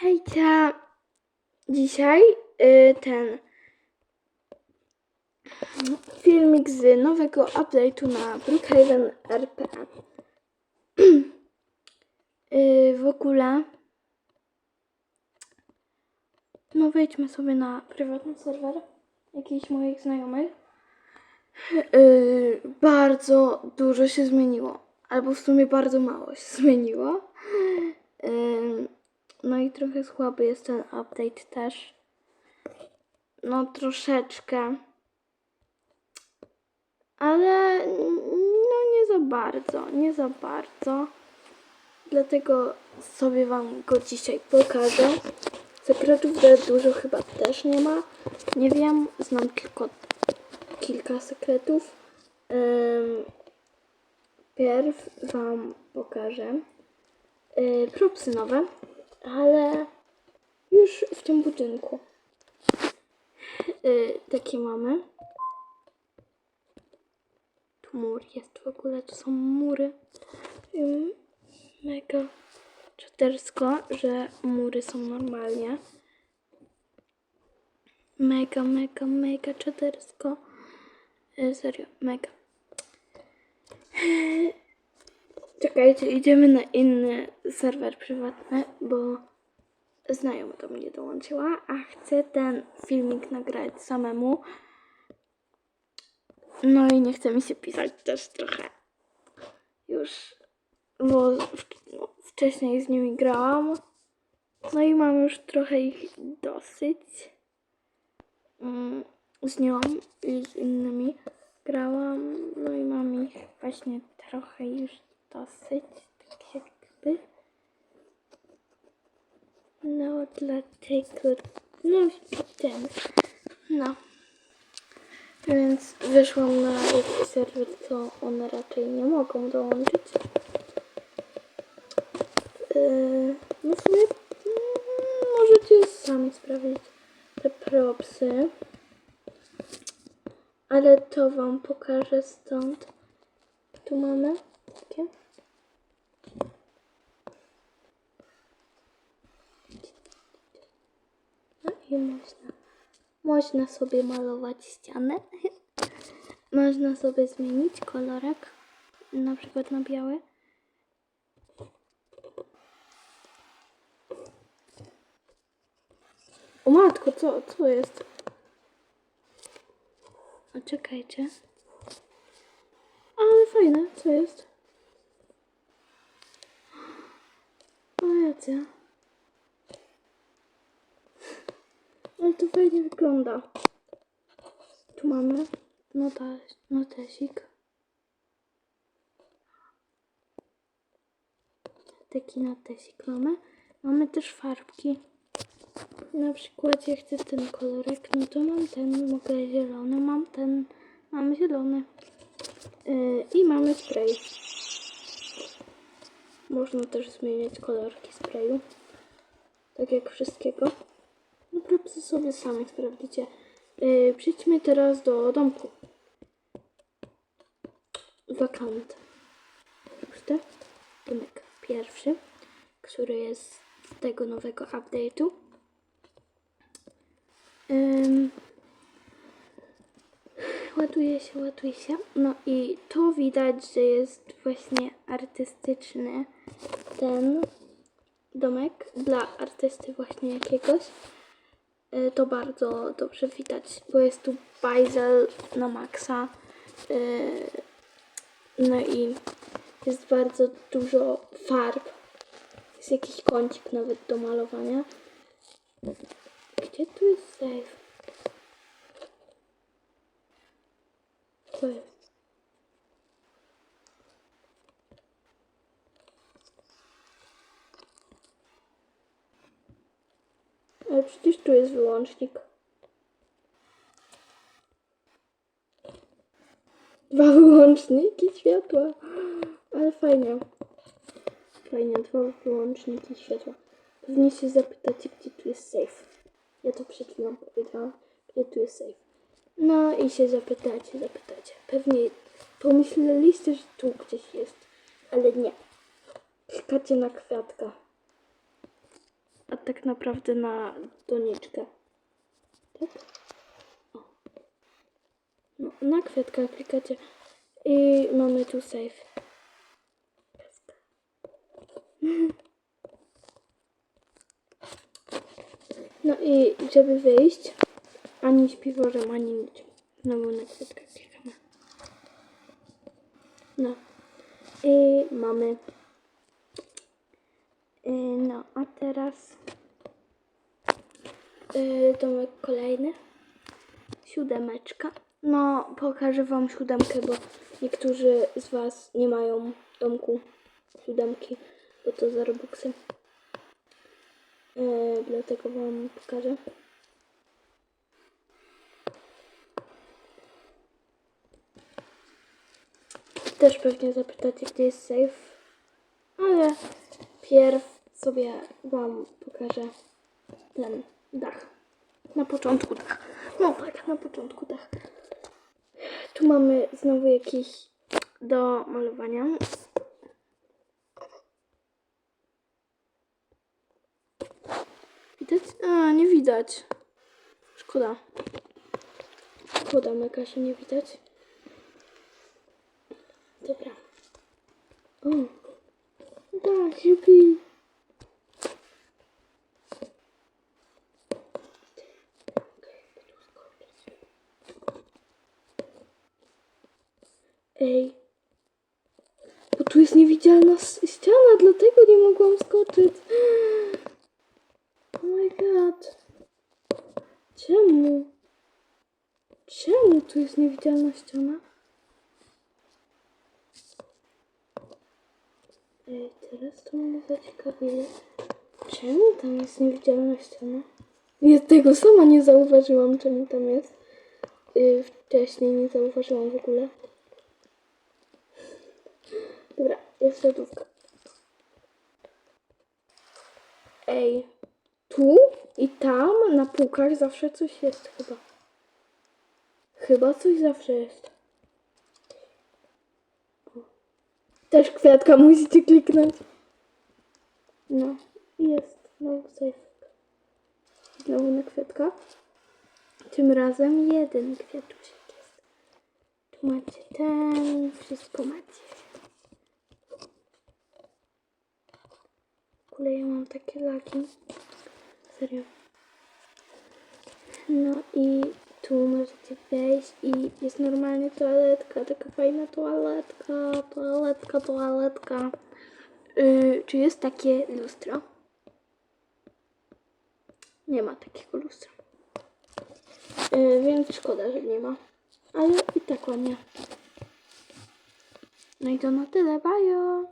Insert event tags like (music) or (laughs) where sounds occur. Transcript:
Hejcia! Dzisiaj y, ten filmik z nowego update'u na Brookhaven RP. (clears throat) y, w ogóle no wejdźmy sobie na prywatny serwer jakichś moich znajomych. Y, bardzo dużo się zmieniło. Albo w sumie bardzo mało się zmieniło. No i trochę słaby jest ten update też. No troszeczkę. Ale no nie za bardzo, nie za bardzo. Dlatego sobie wam go dzisiaj pokażę. Sekretów za dużo chyba też nie ma. Nie wiem, znam tylko kilka sekretów. Ym, pierw wam pokażę yy, propsy nowe, ale już w tym budynku. Yy, takie mamy. Tu mur jest w ogóle, to są mury. Ym, mega czatersko, że mury są normalnie. Mega, mega, mega czatersko. Yy, serio, mega. Czekajcie, idziemy na inny serwer prywatny, bo znajoma do mnie dołączyła, a chcę ten filmik nagrać samemu. No i nie chce mi się pisać też trochę. Już, bo no, wcześniej z nimi grałam. No i mam już trochę ich dosyć. Mm, z nią i z innymi grałam. No i mam ich właśnie trochę już dosyć, tak jakby. No dlatego, no ten, no. Więc wyszłam na jakiś serwer, co one raczej nie mogą dołączyć. Yy, no w sumie mm, możecie sami sprawdzić te propsy. Ale to wam pokażę stąd. Tu mamy takie. No i można, można sobie malować ścianę. (laughs) można sobie zmienić kolorek, na przykład na biały. O matko, co, co jest? A czekajcie. Ale fajne, co jest? Racja. Ale to fajnie wygląda. Tu mamy nota, notesik. Taki notesik mamy. Mamy też farbki. Na przykład jak chcę ten kolorek, no to mam ten, mogę zielony, mam ten, mam zielony. Yy, I mamy spray. Można też zmieniać kolorki sprayu. Tak jak wszystkiego. No propsy sobie sami sprawdzicie. Yy, przejdźmy teraz do domku. Wakant. Puste. Domek pierwszy, który jest z tego nowego update'u. Ym, ładuje się, ładuje się. No i to widać, że jest właśnie artystyczny ten domek dla artysty właśnie jakiegoś. Y, To bardzo dobrze widać, bo jest tu bajzel na maksa. Y, No i jest bardzo dużo farb. Jest jakiś kącik nawet do malowania. Gdzie tu jest safe? Co jest? Ale przecież tu jest wyłącznik. Dwa (laughs) wyłączniki światła. Ale fajnie. Fajnie, dwa wyłączniki światła. Pewnie się zapytacie, gdzie tu jest safe. Ja to przed chwilą powiedziałam, gdzie tu jest safe. No i się zapytacie, zapytacie. Pewnie pomyśleliście, że tu gdzieś jest, ale nie. Klikacie na kwiatka. A tak naprawdę na doniczkę. Tak? No, na kwiatka klikacie. I mamy tu save. No i żeby wyjść, ani śpiworem, ani niczym. Znowu na kwiatka klikamy. No. I mamy. Y, No, a teraz y, domek kolejny. Siódemeczka. No, pokażę Wam siódemkę, bo niektórzy z Was nie mają domku siódemki, bo to za Robuxy. Y, dlatego Wam pokażę. Też pewnie zapytacie, gdzie jest safe, ale pierw sobie Wam pokażę ten dach. Na początku dach. No tak, na początku dach. Tu mamy znowu jakiś do malowania. Widać? A, nie widać. Szkoda. Szkoda, mega się nie widać. Dobra. O. Da, siupi. Ej. Bo tu jest niewidzialna ściana, dlatego nie mogłam skoczyć. (gasps) Oh my god. Czemu? Czemu tu jest niewidzialna ściana? Ej, teraz to mnie zaciekawiło. Czemu tam jest niewidzialna ściana? Ja tego sama nie zauważyłam, czemu tam jest. Yy, wcześniej nie zauważyłam w ogóle. Dobra, jest. Ej, tu i tam na półkach zawsze coś jest chyba. Chyba coś zawsze jest. Też kwiatka musicie kliknąć. No, jest. Znowu safe. Znowu na kwiatka. Tym razem jeden kwiatuszek jest. Tu macie ten, wszystko macie. Ogóle ja mam takie laki. Serio. No i tu możecie wejść i jest normalnie toaletka, taka fajna toaletka, toaletka, toaletka. Yy, czy jest takie lustro? Nie ma takiego lustra. Yy, więc szkoda, że nie ma. Ale i tak ładnie. No i to na tyle, bajo!